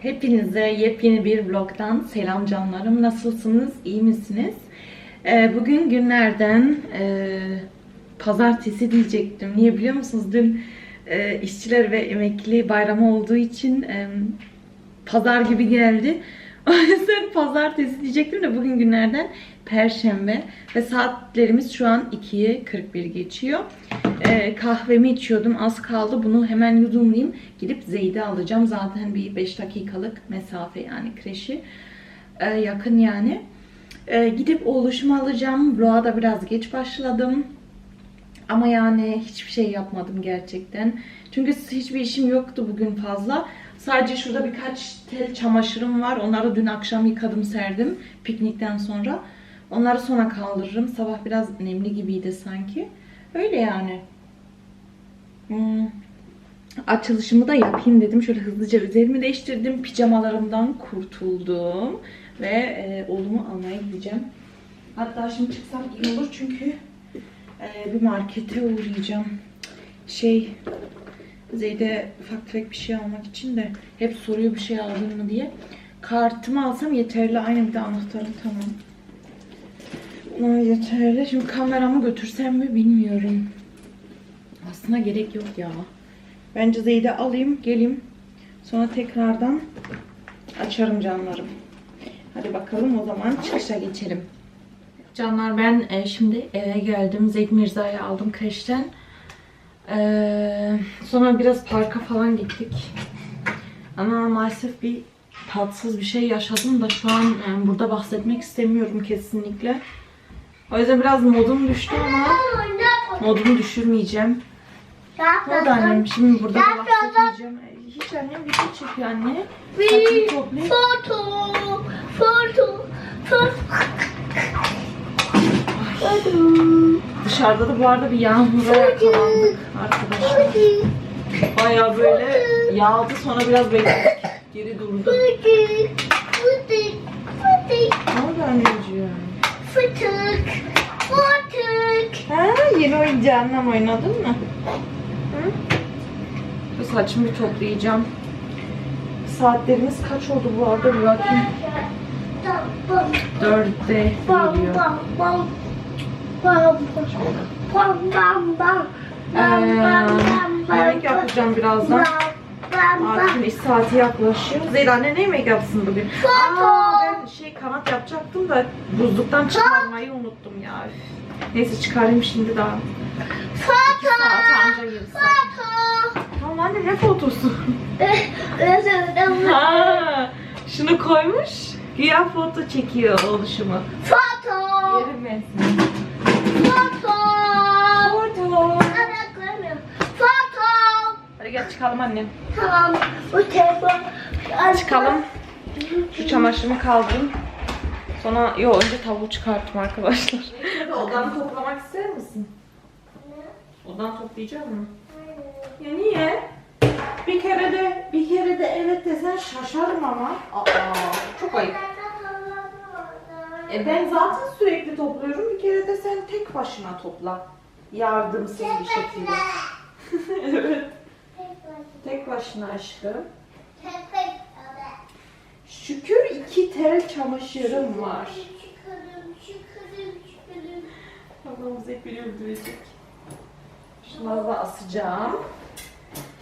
Hepinize yepyeni bir vlogdan selam canlarım. Nasılsınız? İyi misiniz? Ee, bugün günlerden e, pazartesi diyecektim. Niye biliyor musunuz? Dün e, işçiler ve emekli bayramı olduğu için e, pazar gibi geldi. O yüzden pazartesi diyecektim de bugün günlerden perşembe ve saatlerimiz şu an 2'ye 41 geçiyor. Ee, kahvemi içiyordum az kaldı bunu hemen yudumlayayım gidip Zeyd'i alacağım zaten bir 5 dakikalık mesafe yani kreşi Ee, yakın yani. Ee, gidip oluşumu alacağım vloga da biraz geç başladım. Ama yani hiçbir şey yapmadım gerçekten. Çünkü hiçbir işim yoktu bugün fazla. Sadece şurada birkaç tel çamaşırım var. Onları dün akşam yıkadım serdim piknikten sonra. Onları sonra kaldırırım. Sabah biraz nemli gibiydi sanki. Öyle yani. Hmm. Açılışımı da yapayım dedim. Şöyle hızlıca üzerimi değiştirdim. Pijamalarımdan kurtuldum. Ve e, oğlumu almaya gideceğim. Hatta şimdi çıksam iyi olur çünkü e, bir markete uğrayacağım. Şey Zeyde ufak tefek bir şey almak için de hep soruyor bir şey aldın mı diye. Kartımı alsam yeterli. Aynı bir de anahtarım tamam. Ama yeterli. Şimdi kameramı götürsem mi bilmiyorum. Aslında gerek yok ya. Bence Zeyde alayım, geleyim. Sonra tekrardan açarım canlarım. Hadi bakalım o zaman çıkışa geçelim. Canlar ben e, şimdi eve geldim. Zeyd Mirza'yı aldım kreşten. Ee, sonra biraz parka falan gittik. Ama maalesef bir tatsız bir şey yaşadım da şu an yani burada bahsetmek istemiyorum kesinlikle. O yüzden biraz modum düştü ama modumu düşürmeyeceğim. Ne oldu annem? Şimdi burada da bahsetmeyeceğim. Hiç annem bir şey çekiyor anne. Saçını toplayayım. Foto, foto, foto. Dışarıda da bu arada bir yağmura yakalandık arkadaşlar. Baya böyle yağdı sonra biraz bekledik. Geri durdu. Ne oldu anneciğim? fıtık, fıtık. Ha, yeni oyuncağınla oynadın mı? Hı? Şu saçımı bir toplayacağım. Saatlerimiz kaç oldu bu arada bir bakayım. Dörtte geliyor. Ee, yemek yapacağım birazdan. Akif'in iş saati yaklaşıyor. Zeyda anne ne yemek yapsın bugün? Foto. Aa, ben şey kanat yapacaktım da buzluktan çıkarmayı unuttum ya. Neyse çıkarayım şimdi daha. İki anca saat. foto. Tamam anne ne fotosu? Ha, şunu koymuş. Güya foto çekiyor oluşumu. Foto, Yerim foto. Foto. Foto. Hadi gel çıkalım annem. Tamam. Bu telefon. Çıkalım. Şu çamaşırımı kaldırayım. Sonra yo önce tavuğu çıkarttım arkadaşlar. Odanı toplamak ister misin? Odan toplayacak mı? Ya niye? Bir kere de bir kere de evet desen şaşarım ama. Aa, çok ayıp. E ben zaten sürekli topluyorum. Bir kere de sen tek başına topla. Yardımsız bir şekilde. evet. Tek başına aşkım. Şükür iki tel çamaşırım var. Çıkarım, çıkarım, çıkarım. Hep beni öldürecek. Şunları da asacağım.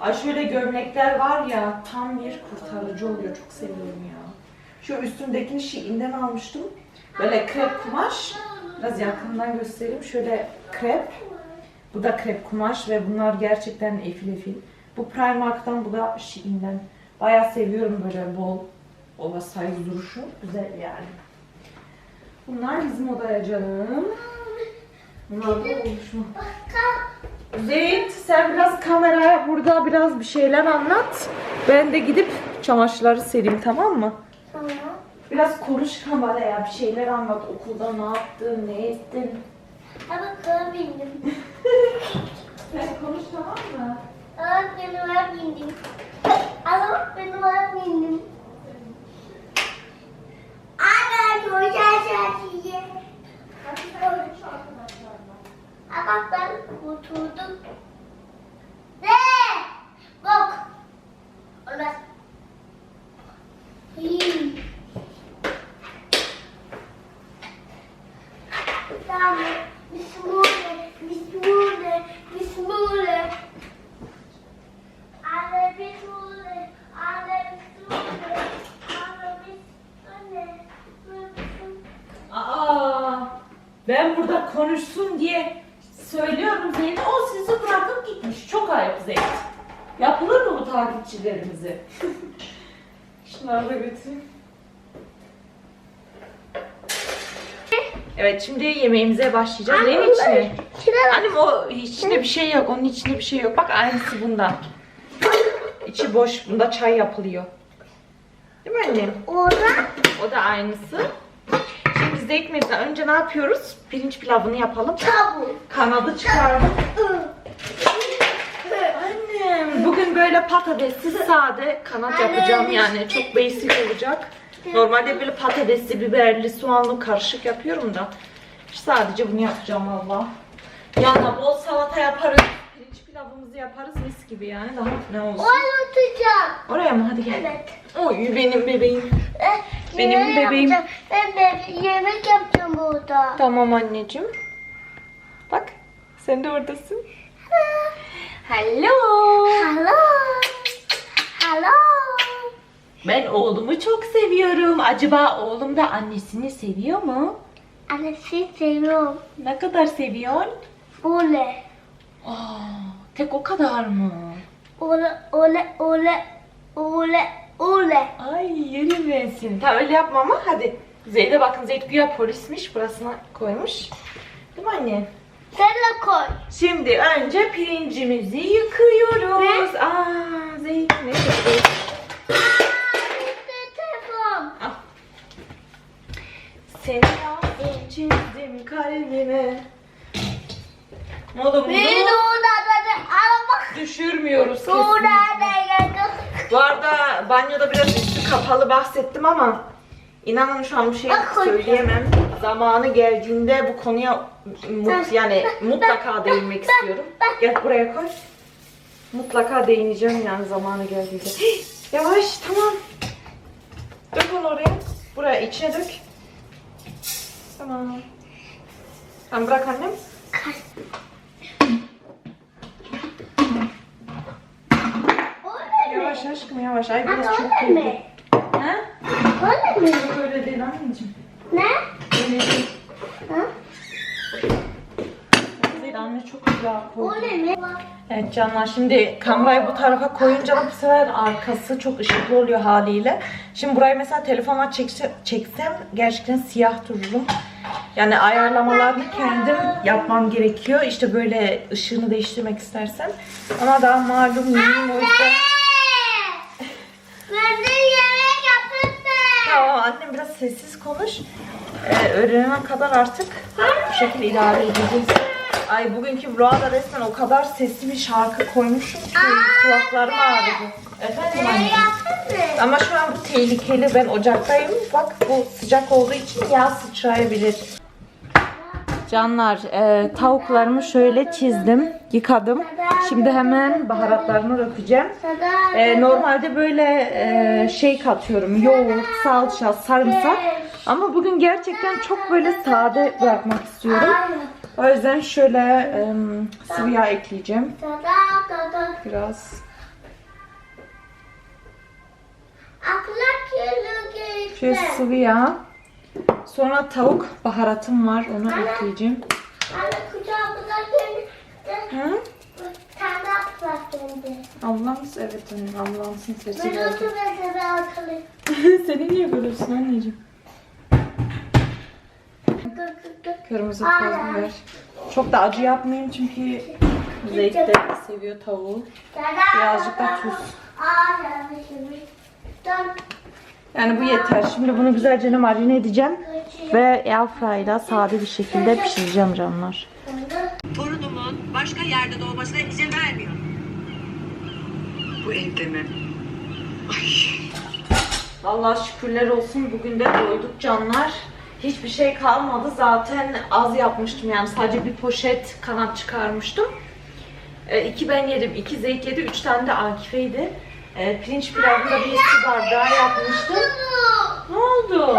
Ay şöyle gömlekler var ya tam bir kurtarıcı oluyor. Çok seviyorum ya. Şu üstümdekini Şiinden almıştım. Böyle krep kumaş. Biraz yakından göstereyim. Şöyle krep. Bu da krep kumaş ve bunlar gerçekten efil efil. Bu Primark'tan, bu da Şiinden. Bayağı seviyorum böyle bol oversize duruşu. Güzel yani. Bunlar bizim odaya canım. Bunlar da oluşmu. Zeyd sen biraz kameraya burada biraz bir şeyler anlat. Ben de gidip çamaşırları sereyim tamam mı? Tamam. Biraz konuş kameraya bir şeyler anlat. Okulda ne yaptın, ne ettin? Ama kığa bindim. Sen konuş tamam mı? Ama var bindim. Ama benim var bindim. Ana güzel şarkıyı. Ama ben oturdum. Ne? Bak. Olmaz. bam. Bismillah, bismillah, bismillah. Ale bismillah, ale bismillah, ale bismillah. Aa, ben burada konuşsun diye söylüyorum Zeynep. O sizi bırakıp gitmiş. Çok ayıp Zeynep. Yapılır mı bu takipçilerimize? Şunları da götüreyim. Evet şimdi yemeğimize başlayacağız. Neyin içine? Annem o içinde bir şey yok. Onun içinde bir şey yok. Bak aynısı bunda. İçi boş. Bunda çay yapılıyor. Değil mi annem? Orada O da aynısı. De ekmeğimizden önce ne yapıyoruz? Pirinç pilavını yapalım. tavuk. Kanadı çıkardım. Annem bugün böyle patatessiz sade kanat yapacağım yani çok basic olacak. Normalde böyle patatesli, biberli, soğanlı karışık yapıyorum da sadece bunu yapacağım valla. Yanına bol salata yaparız. Pirinç pilavımızı yaparız mis gibi yani daha ne olsun. Orada tutacağım. Oraya mı? Hadi gel. Evet. Oy benim bebeğim. Benim yemek bebeğim. yapacağım. Ben bebe yemek yapacağım burada. Tamam anneciğim. Bak sen de oradasın. Hello. Hello. Hello. Ben oğlumu çok seviyorum. Acaba oğlum da annesini seviyor mu? Annesi seviyorum. Ne kadar seviyor? Ole. Aa, tek o kadar mı? Ole, ole, ole, ole, ole. Ay yerim ben seni. Tamam öyle yapma ama hadi. Zeynep bakın Zeynep güya polismiş. Burasına koymuş. Değil mi anne? Sen de koy. Şimdi önce pirincimizi yıkıyoruz. Aa ne yapıyor? Bitti telefon. Al. Seni yazdım çizdim kalbime. Ne oldu bunu? Beni orada da araba. Düşürmüyoruz kesinlikle. da Bu arada banyoda biraz üstü kapalı bahsettim ama inanın şu an bir şey koy. söyleyemem. Zamanı geldiğinde bu konuya mut, yani mutlaka değinmek istiyorum. Gel buraya koy. Mutlaka değineceğim yani zamanı geldiğinde. Yavaş tamam. Dök onu oraya. Buraya içine dök. Tamam. Tamam bırak annem. Yavaş aşkım yavaş. Ay biraz çok koydu. Ha? Öyle mi? Yok öyle değil anneciğim. Ne? Öyle değil. Ha? Değil anne çok güzel koydu. Mi? Evet canlar şimdi kamerayı bu tarafa koyunca bu sefer arkası çok ışıklı oluyor haliyle. Şimdi burayı mesela telefonla çekse, çeksem gerçekten siyah dururum. Yani ayarlamalarını kendim yapmam gerekiyor. İşte böyle ışığını değiştirmek istersem. Ama daha malum yeniyim o yüzden. Ben de yemek yaptım. Tamam annem biraz sessiz konuş. Ee, öğrenene kadar artık bu şekilde idare edeceğiz. Ay bugünkü vlog'a da resmen o kadar sesli bir şarkı koymuşum ki kulaklarım ağrıdı. Efendim Ne anne. Ama şu an tehlikeli. Ben ocaktayım. Bak bu sıcak olduğu için yağ sıçrayabilir. Canlar, e, tavuklarımı şöyle çizdim, yıkadım. Şimdi hemen baharatlarını dökeceğim. E, normalde böyle e, şey katıyorum, yoğurt, salça, sarımsak. Ama bugün gerçekten çok böyle sade bırakmak istiyorum. O yüzden şöyle e, sıvı yağ ekleyeceğim. Biraz. Şöyle sıvı yağ. Sonra tavuk baharatım var, onu ekleyeceğim. Anne kucağımıza geldi. Hı? De geldi. Ambulans evet annem ambulansın sesi Ben geldi. ben akıllı. Seni niye bölüyorsun anneciğim? Kırmızı toz biber. Çok da acı yapmayayım çünkü Zeyt de seviyor tavuğu. Birazcık da tuz. Yani bu yeter. Şimdi bunu güzelce marine edeceğim. Ve airfryer'da sade bir şekilde pişireceğim canlar. torunumun başka yerde doğmasına izin vermiyor. Bu evde mi? Allah şükürler olsun bugün de doyduk canlar. Hiçbir şey kalmadı. Zaten az yapmıştım yani sadece bir poşet kanat çıkarmıştım. E, iki ben yedim, iki Zeyt yedi, üç tane de Akife'ydi e, pirinç pilavında bir su bardağı yapmıştım. Ne oldu?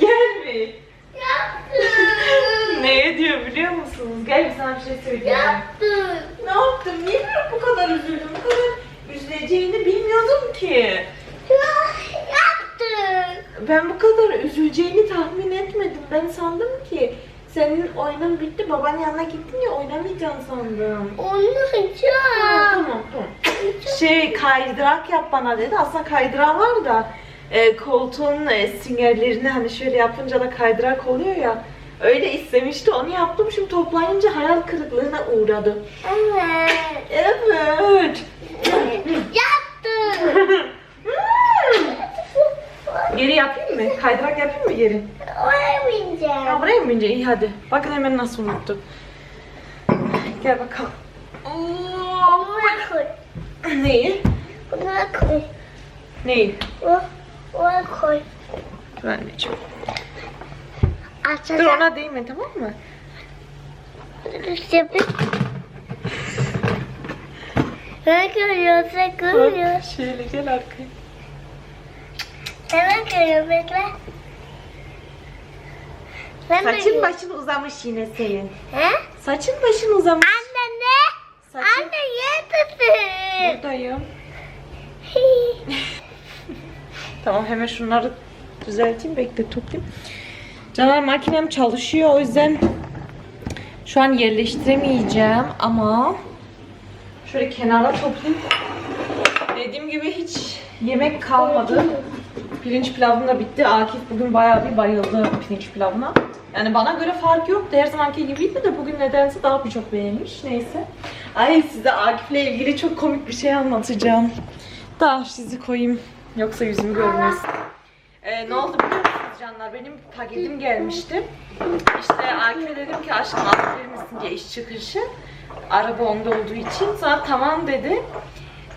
Gel bir. Yaptım. ne diyor biliyor musunuz? Gel bir sana bir şey söyleyeyim. Yaptım. Ne yaptım? Niye böyle bu kadar üzüldüm? Bu kadar üzüleceğini bilmiyordum ki. Yaptım. Ben bu kadar üzüleceğini tahmin etmedim. Ben sandım ki senin oyunun bitti. Babanın yanına gittin ya oynamayacaksın sandım. Oynayacağım. tamam tamam. Şey kaydırak yap bana dedi. Aslında kaydırak var da e, koltuğun e, singerlerini hani şöyle yapınca da kaydırak oluyor ya. Öyle istemişti. Onu yaptım. Şimdi toplayınca hayal kırıklığına uğradı. Evet. Evet. Yaptım. Geri yapayım mı? Kaydırak yapayım mı geri? Ha, Oynamayacağım. buraya mı bineceksin? İyi hadi. Bakın hemen nasıl unuttum. Gel bakalım. Buna koy. Neyi? Buna koy. Neyi? Buna- Buna koy. Dur anneciğim. Dur Açacağım. ona değme tamam mı? İşte bir. Ne görüyorsun? Görüyorsun? Şöyle gel arkaya. Hemen görüyorum bekle. Ben Saçın başın uzamış yine senin. He? Saçın başın uzamış. Anne ne? Saçın... Anne yedesin. Buradayım. Tamam hemen şunları düzelteyim bekle toplayayım. Caner makinem çalışıyor o yüzden şu an yerleştiremeyeceğim ama şöyle kenara toplayayım. Dediğim gibi hiç yemek kalmadı. Pirinç pilavım da bitti. Akif bugün bayağı bir bayıldı pirinç pilavına. Yani bana göre fark yoktu. Her zamanki gibiydi de bugün nedense daha birçok beğenmiş. Neyse. Ay size Akif'le ilgili çok komik bir şey anlatacağım. Daha sizi koyayım. Yoksa yüzümü görmez. Ee, ne oldu biliyor musunuz canlar? Benim paketim gelmişti. İşte Akif'e dedim ki aşkım alabilir misin diye iş çıkışı. Araba onda olduğu için. Sonra tamam dedi.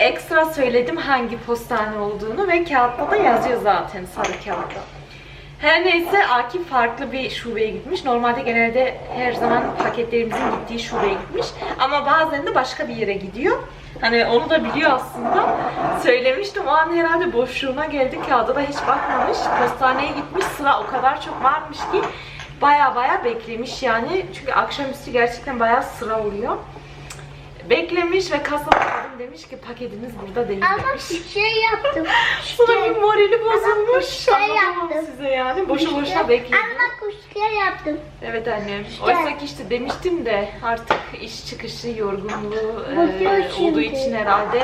Ekstra söyledim hangi postane olduğunu ve kağıtta da yazıyor zaten sarı kağıtta. Her neyse Akif farklı bir şubeye gitmiş. Normalde genelde her zaman paketlerimizin gittiği şubeye gitmiş. Ama bazen de başka bir yere gidiyor. Hani onu da biliyor aslında. Söylemiştim o an herhalde boşluğuna geldi. Kağıda da hiç bakmamış. Postaneye gitmiş sıra o kadar çok varmış ki baya baya beklemiş yani. Çünkü akşamüstü gerçekten baya sıra oluyor. Beklemiş ve kasada demiş ki paketiniz burada değil Ama demiş. şey yaptım. Sonra bir morali bozulmuş. şey Anlatamam yaptım. size yani. Boşu boşuna bekledi. Ama kuşlar yaptım. Evet annem. Oysa ki işte demiştim de artık iş çıkışı yorgunluğu e, Bakıyor şimdi. olduğu için herhalde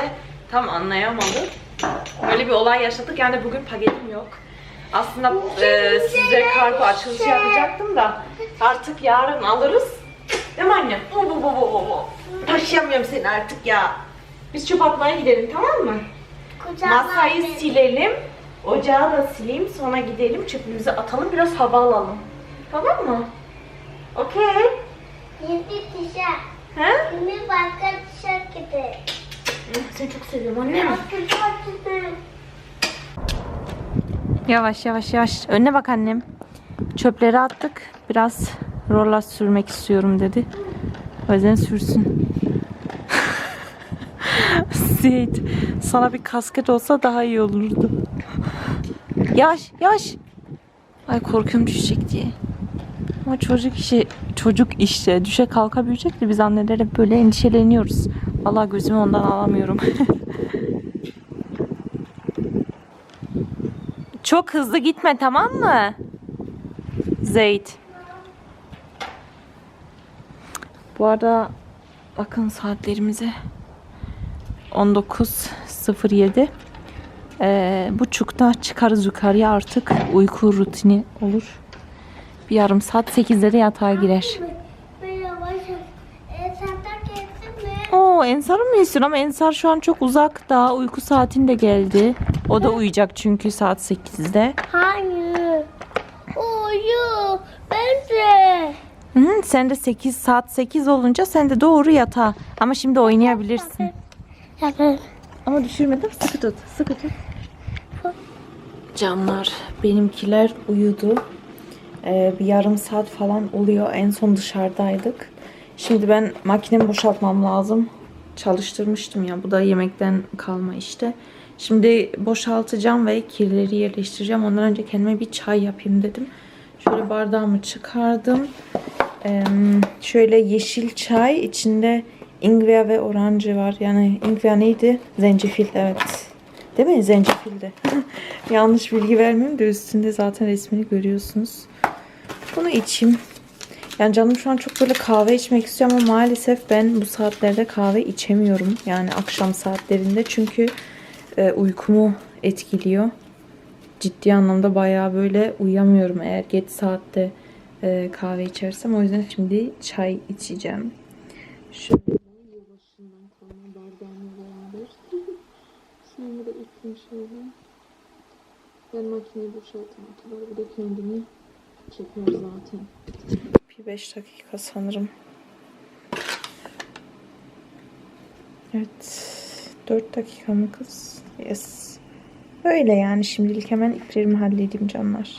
tam anlayamadı. Böyle bir olay yaşadık. Yani bugün paketim yok. Aslında e, size kargo açılışı yapacaktım da artık yarın alırız. Değil mi annem? Bu bu bu bu bu. bu. Taşıyamıyorum seni artık ya. Biz çöp atmaya gidelim tamam mı? Masayı silelim. Ocağı da sileyim. Sonra gidelim çöpümüzü atalım. Biraz hava alalım. Tamam mı? Okey. Yeni tişört. He? Yeni başka tişört gibi. Seni çok seviyorum gibi. Yavaş yavaş yavaş. Önüne bak annem. Çöpleri attık. Biraz roller sürmek istiyorum dedi. O yüzden sürsün. Seyit, sana bir kasket olsa daha iyi olurdu. Yavaş, yavaş. Ay korkuyorum düşecek diye. Ama çocuk işi, çocuk işte düşe kalka büyüyecek de biz anneler hep böyle endişeleniyoruz. Vallahi gözümü ondan alamıyorum. Çok hızlı gitme tamam mı? Zeyt. Bu arada bakın saatlerimize 19.07 ee, buçukta çıkarız yukarıya artık uyku rutini olur. Bir yarım saat 8'de de yatağa girer. Oo Ensar'ı mı istiyorsun ama Ensar şu an çok uzakta. Uyku saatin de geldi. O da uyuyacak çünkü saat 8'de. Hayır. Uyu. Ben de. Hı, sen de 8 saat 8 olunca sen de doğru yatağa. Ama şimdi oynayabilirsin. Ama düşürmedim. Sıkı tut. Sıkı tut. Canlar benimkiler uyudu. Ee, bir yarım saat falan oluyor. En son dışarıdaydık. Şimdi ben makinemi boşaltmam lazım. Çalıştırmıştım ya. Bu da yemekten kalma işte. Şimdi boşaltacağım ve kirleri yerleştireceğim. Ondan önce kendime bir çay yapayım dedim. Şöyle bardağımı çıkardım. Ee, şöyle yeşil çay içinde ingwer ve orange var. Yani ingwer neydi? Zencefil evet. Değil mi? Zencefildi. Yanlış bilgi vermeyeyim de üstünde zaten resmini görüyorsunuz. Bunu içeyim. Yani canım şu an çok böyle kahve içmek istiyor ama maalesef ben bu saatlerde kahve içemiyorum. Yani akşam saatlerinde çünkü e, uykumu etkiliyor. Ciddi anlamda bayağı böyle uyuyamıyorum eğer geç saatte e, kahve içersem. O yüzden şimdi çay içeceğim. Şöyle İçtim şöyle. Ben makineyi boşaltana kadar bu da kendini çekiyor zaten. Bir 5 dakika sanırım. Evet. 4 dakika mı kız? Yes. Öyle yani şimdilik hemen iplerimi halledeyim canlar.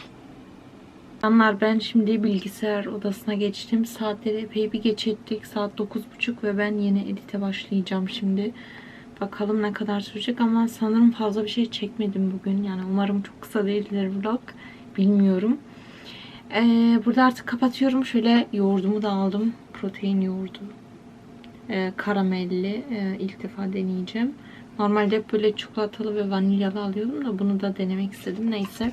Canlar ben şimdi bilgisayar odasına geçtim. Saatleri epey bir geç ettik. Saat 9.30 ve ben yeni edite başlayacağım şimdi. Bakalım ne kadar sürecek ama sanırım fazla bir şey çekmedim bugün. Yani umarım çok kısa değildir vlog. Bilmiyorum. Ee, burada artık kapatıyorum. Şöyle yoğurdumu da aldım. Protein yoğurdu. Ee, karamelli. Ee, ilk defa deneyeceğim. Normalde hep böyle çikolatalı ve vanilyalı alıyordum da bunu da denemek istedim. Neyse.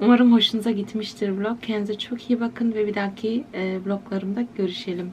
Umarım hoşunuza gitmiştir vlog. Kendinize çok iyi bakın ve bir dahaki e, vloglarımda görüşelim.